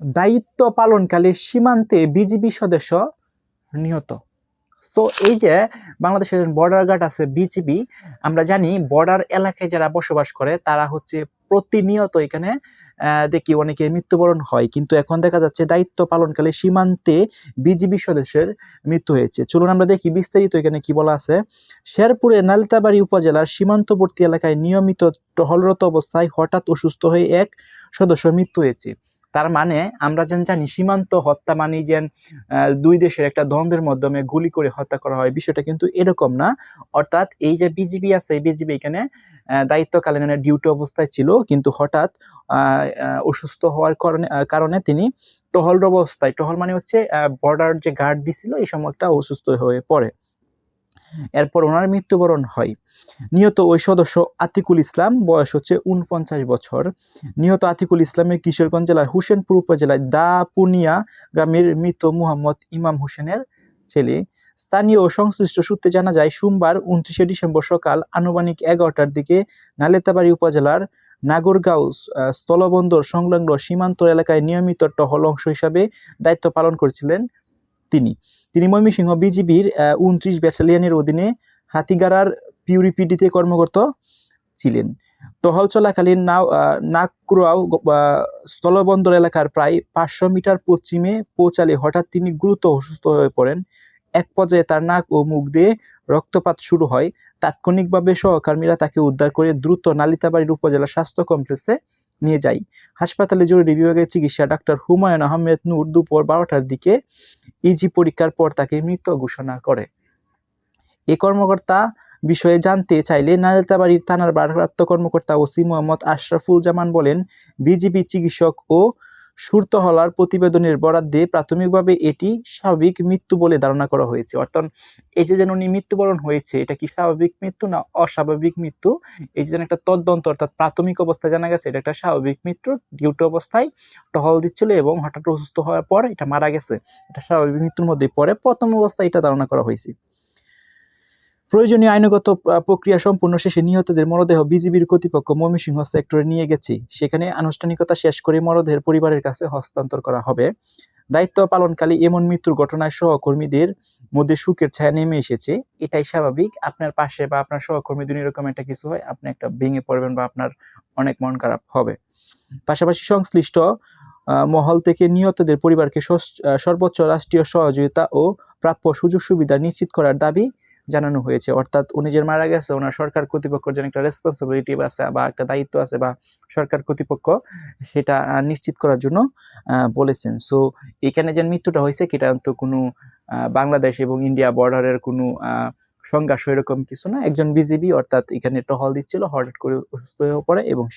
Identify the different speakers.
Speaker 1: দায়িত্ব পালনকালে সীমান্তে বিজিবি সদস্য নিহত। সো এই যে বাংলাদেশের বর্ডার গার্ড আছে বিজিবি, আমরা জানি বর্ডার এলাকায় যারা বসবাস করে, তারা হচ্ছে প্রতিনিয়ত এখানে দেখি অনেকে মৃত্যুবরণ হয়। কিন্তু এখন দেখা যাচ্ছে দায়িত্ব পালনকালে সীমান্তে বিজিবি সদস্যের মৃত্যু হয়েছে। চলুন আমরা দেখি বিস্তারিত এখানে কি বলা আছে। শেরপুরে নালিতাবাড়ি উপজেলার সীমান্তবর্তী এলাকায় নিয়মিত টহলরত অবস্থায় হঠাৎ অসুস্থ হয়ে এক সদস্য মৃত্যু হয়েছে। তার মানে আমরা যেন জানি সীমান্ত হত্যা মানে যেন দুই দেশের একটা দ্বন্দ্বের মাধ্যমে গুলি করে হত্যা করা হয়, বিষয়টা কিন্তু এরকম না। অর্থাৎ এই যে বিজিবি আছে এই বিজিবি এখানে দায়িত্বকালীন ডিউটি অবস্থায় ছিল, কিন্তু হঠাৎ অসুস্থ হওয়ার কারণে কারণে তিনি টহল অবস্থায়, টহল মানে হচ্ছে বর্ডার যে গার্ড দিছিল, এই সময় একটা অসুস্থ হয়ে পড়ে। এরপর ওনার মৃত্যুবরণ হয়। নিহত ওই সদস্য আতিকুল ইসলাম, বয়স হচ্ছে উনপঞ্চাশ বছর। নিহত আতিকুল ইসলামের কিশোরগঞ্জ জেলার হুসেনপুর উপজেলায় দাপুনিয়া গ্রামের মৃত মুহাম্মদ ইমাম হোসেনের ছেলে। স্থানীয় সংশ্লিষ্ট সূত্রে জানা যায়, সোমবার উনত্রিশে ডিসেম্বর সকাল আনুমানিক এগারোটার দিকে নালেতাবাড়ি উপজেলার নাগরগাঁও স্থলবন্দর সংলগ্ন সীমান্ত এলাকায় নিয়মিত টহল অংশ হিসাবে দায়িত্ব পালন করেছিলেন তিনি। তিনি ময়মনসিংহ বিজিবির উনত্রিশ ব্যাটালিয়নের অধীনে হাতিগাড়ার পিউরিপিডিতে কর্মরত ছিলেন। টহল চলাকালীন নাও আহ, স্থলবন্দর এলাকার প্রায় পাঁচশো মিটার পশ্চিমে পৌঁছালে হঠাৎ তিনি গুরুত্ব অসুস্থ হয়ে পড়েন। এক পর্যায়ে তার নাক ও মুখ দিয়ে রক্তপাত শুরু হয়। তাৎক্ষণিকভাবে সহকর্মীরা তাকে উদ্ধার করে দ্রুত নালিতাবাড়ির উপজেলা স্বাস্থ্য কমপ্লেক্সে নিয়ে যায়। হাসপাতালে জরুরি বিভাগের চিকিৎসা ডাক্তার হুমায়ুন আহমেদ নূর দুপুর বারোটার দিকে ইজি পরীক্ষার পর তাকে মৃত ঘোষণা করে। এ কর্মকর্তা বিষয়ে জানতে চাইলে নালিতাবাড়ির থানার ভারপ্রাপ্ত কর্মকর্তা ওসি মোহাম্মদ আশরাফুল জামান বলেন, বিজিবি চিকিৎসক ও সুরতহলার প্রতিবেদনের বরাদ দিয়ে প্রাথমিকভাবে এটি স্বাভাবিক মৃত্যু বলে ধারণা করা হয়েছে। অর্থাৎ এই যে যেন উনি মৃত্যুবরণ হয়েছে, এটা কি স্বাভাবিক মৃত্যু না অস্বাভাবিক মৃত্যু? এই যে যেন একটা তদন্ত অর্থাৎ প্রাথমিক অবস্থায় জানা গেছে, এটা একটা স্বাভাবিক মৃত্যু ডিউটি অবস্থায় টহল দিচ্ছিল এবং হঠাৎ অসুস্থ হওয়ার পর এটা মারা গেছে। এটা স্বাভাবিক মৃত্যুর মধ্যে পরে প্রথম অবস্থায় এটা ধারণা করা হয়েছে। প্রয়োজনীয় আইনগত প্রক্রিয়া সম্পূর্ণ শেষে নিহতদের মরদেহ বিজিবির কর্তৃপক্ষ ময়মনসিংহ সেক্টরে নিয়ে গেছে। সেখানে আনুষ্ঠানিকতা শেষ করে মরদেহের পরিবারের কাছে হস্তান্তর করা হবে। দায়িত্ব পালনকালে এমন মৃত্যুর ঘটনায় সহকর্মীদের মধ্যে সুখের ছায়া নেমে এসেছে। এটাই স্বাভাবিক। আপনার পাশে বা আপনার সহকর্মীদের এরকম একটা কিছু হয়, আপনি একটা ভেঙে পড়বেন বা আপনার অনেক মন খারাপ হবে। পাশাপাশি সংশ্লিষ্ট মহল থেকে নিহতদের পরিবারকে সর্বোচ্চ রাষ্ট্রীয় সহযোগিতা ও প্রাপ্য সুযোগ সুবিধা নিশ্চিত করার দাবি জানানো হয়েছে। অর্থাৎ উনি যে মারা গেছে, ওনার সরকার কর্তৃপক্ষের যেন একটা রেসপন্সিবিলিটি আছে বা একটা দায়িত্ব আছে বা সরকার কর্তৃপক্ষ সেটা নিশ্চিত করার জন্য বলেছেন। সো এখানে যে মৃত্যুটা হয়েছে, সেটা তো কোনো বাংলাদেশ এবং ইন্ডিয়া বর্ডারের কোনো সংঘর্ষ এরকম কিছু না। একজন বিজিবি অর্থাৎ এখানে টহল দিচ্ছিল, হঠাৎ করে অসুস্থ হয়ে পড়ে এবং